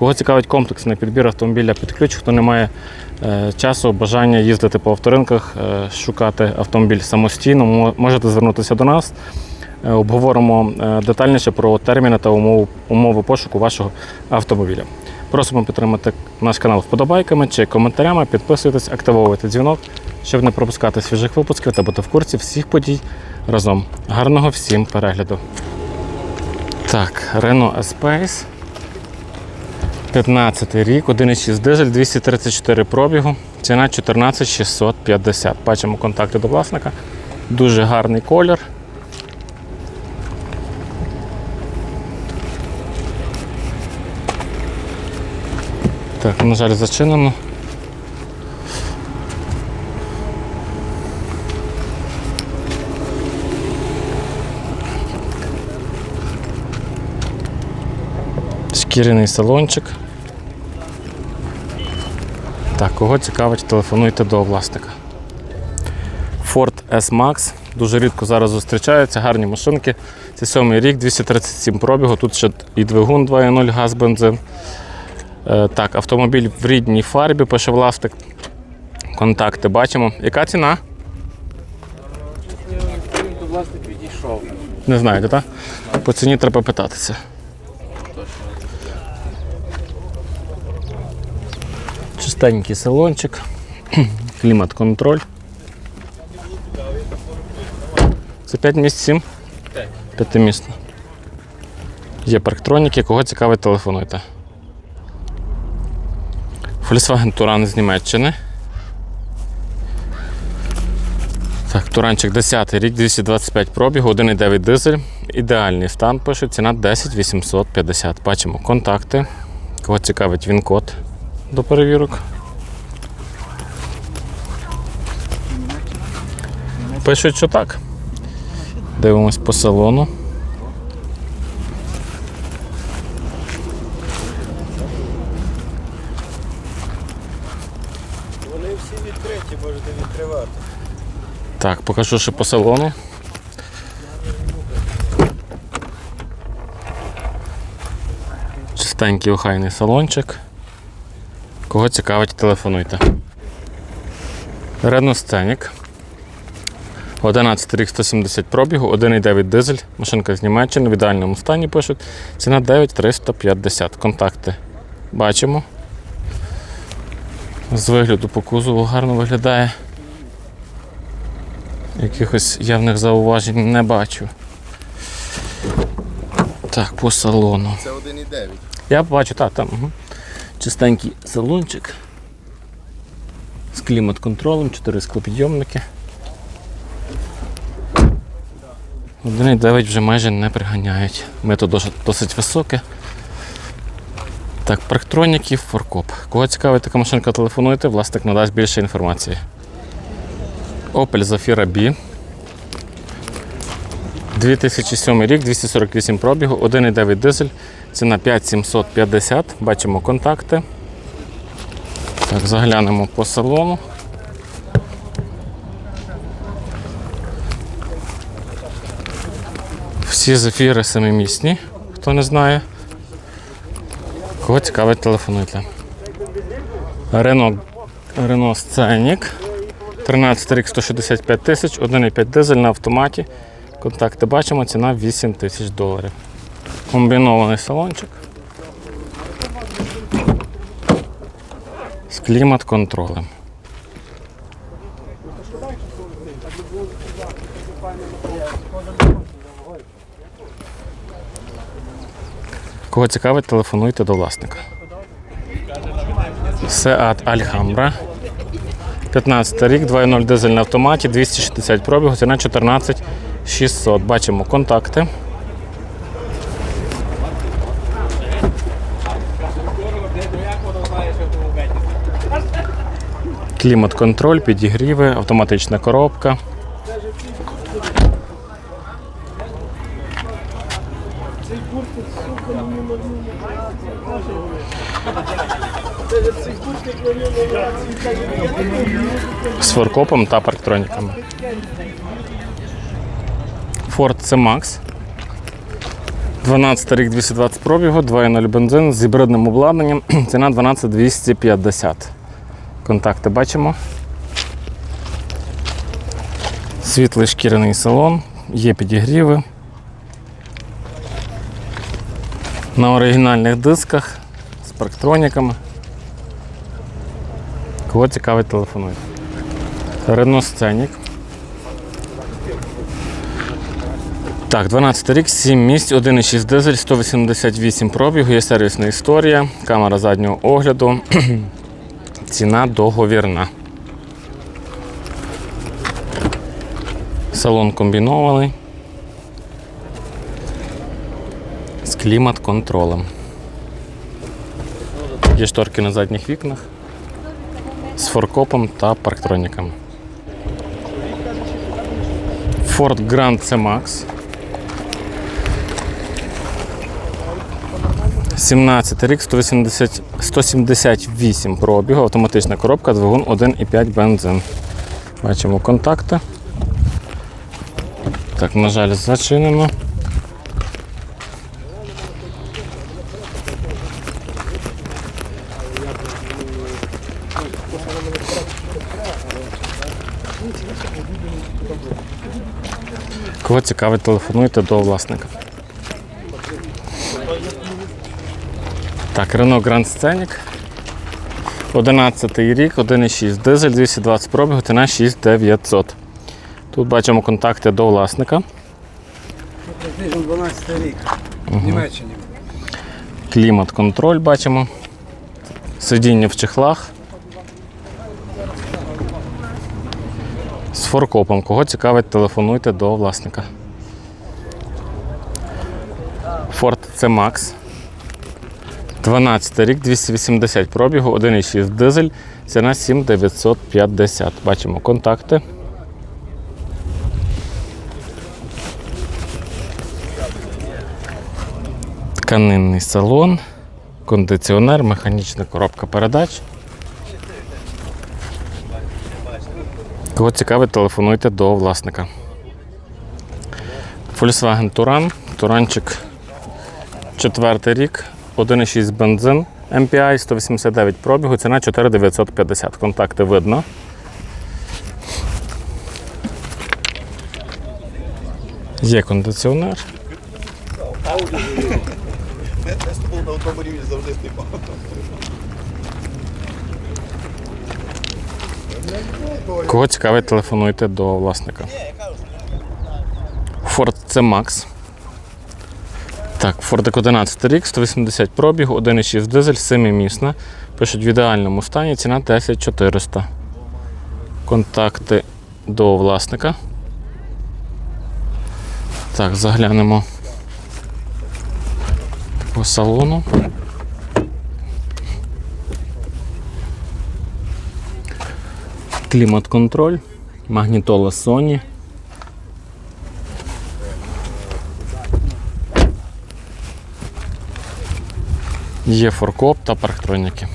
Кого цікавить комплексний підбір автомобіля під ключ, хто не має е, часу, бажання їздити по авторинках, е, шукати автомобіль самостійно, можете звернутися до нас. Е, Обговоримо детальніше про терміни та умови, умови пошуку вашого автомобіля. Просимо підтримати наш канал вподобайками чи коментарями, підписуйтесь, активовуйте дзвінок, щоб не пропускати свіжих випусків та бути в курсі всіх подій разом. Гарного всім перегляду. Так, Renault Espace. 15 рік, 1,6 дизель, 234 пробігу, ціна 14650. Бачимо контакти до власника. Дуже гарний колір. Так, на жаль, зачинено. Шкіряний салончик. Так, кого цікавить, телефонуйте до власника. Ford S-Max. Дуже рідко зараз зустрічаються, гарні машинки. Це сьомий рік, 237 пробігу. Тут ще і двигун 2.0 газ бензин. Е, так, автомобіль в рідній фарбі, пише власник. Контакти бачимо. Яка ціна? Власник відійшов. Не знаєте, так? По ціні треба питатися. Чистенький салончик, клімат-контроль. Це 5 місць 7? П'ять. П'ятимісно. Є парктроніки, кого цікавить, телефонуйте. Volkswagen Туран з Німеччини. Так, Туранчик 10 рік, 225 пробігу, 1,9 дизель. Ідеальний стан пише, ціна 10 850. Бачимо контакти. Кого цікавить він код до перевірок. Пишуть, що так. Дивимось по салону. Вони всі відкриті, можете відкривати. Так, покажу ще по салону. Чистенький охайний салончик. Кого цікавить, телефонуйте. Renault Scenic. 11 рік 170 пробігу, 1,9 дизель, машинка з Німеччини, в ідеальному стані пишуть. Ціна 9350. Контакти бачимо. З вигляду по кузову гарно виглядає. Якихось явних зауважень не бачу. Так, по салону. Це 1,9. Я бачу, так, там. Угу. Чистенький салончик. З клімат-контролем, 4 склопідйомники. 1,9 вже майже не приганяють. Мито досить, високе. Так, парктроніки, форкоп. Кого цікавить така машинка, телефонуйте, власник надасть більше інформації. Opel Zafira B. 2007 рік, 248 пробігу, 1,9 дизель, ціна 5750. Бачимо контакти. Так, заглянемо по салону. Всі зефіри семимісні, хто не знає. Кого цікавить, телефонуйте. Renault Scenic. 13 рік 165 тисяч, 1,5 дизель на автоматі. Контакти бачимо, ціна 8 тисяч доларів. Комбінований салончик. З клімат-контролем. Кого цікавить, телефонуйте до власника. Seat Alhambra. 15 рік, 2.0 дизель на автоматі, 260 пробігу, ціна 14 600. Бачимо контакти. Клімат-контроль, підігріви, автоматична коробка. З форкопом та парктроніками. Ford C-Max. 12 рік 220 пробігу, 2.0 бензин з гібридним обладнанням. Ціна 12250. Контакти бачимо. Світлий шкіряний салон, є підігріви. На оригінальних дисках з парктроніками. Кого цікавить, телефонуйте. Renault Scenic. Так, 12 рік, 7 місць, 1,6 дизель, 188 пробігу, є сервісна історія, камера заднього огляду. Ціна договірна. Салон комбінований. З клімат-контролем. Є шторки на задніх вікнах. З форкопом та парктроніками. Ford Grand C-Max. 17 рік, 180, 178 пробігу, автоматична коробка, двигун 1,5 бензин. Бачимо контакти. Так, на жаль, зачинено. Кого цікавить, телефонуйте до власника. Так, Renault Grand Scenic. 11 рік, 1,6 дизель, 220 пробігу, ціна 6900. Тут бачимо контакти до власника. Приблизно 12 рік. В Німеччині. Клімат-контроль бачимо. Сидіння в чехлах. З форкопом. Кого цікавить, телефонуйте до власника. Ford C-Max. 12 рік, 280 пробігу, 1,6 дизель, ціна 7950. Бачимо контакти. Тканинний салон, кондиціонер, механічна коробка передач. Кого цікавить, телефонуйте до власника. Volkswagen Touran. Туранчик четвертий рік, 1,6 бензин, MPI 189 пробігу, ціна 4950. Контакти видно. Є кондиціонер. Кого цікавить, телефонуйте до власника. Ford C-Max. Так, Ford 11 рік, 180 пробігу, 1,6 дизель, 7-місна. Пишуть в ідеальному стані, ціна 10400. Контакти до власника. Так, заглянемо по салону. Клімат-контроль, магнітола Sony. Є форкоп та парктроніки.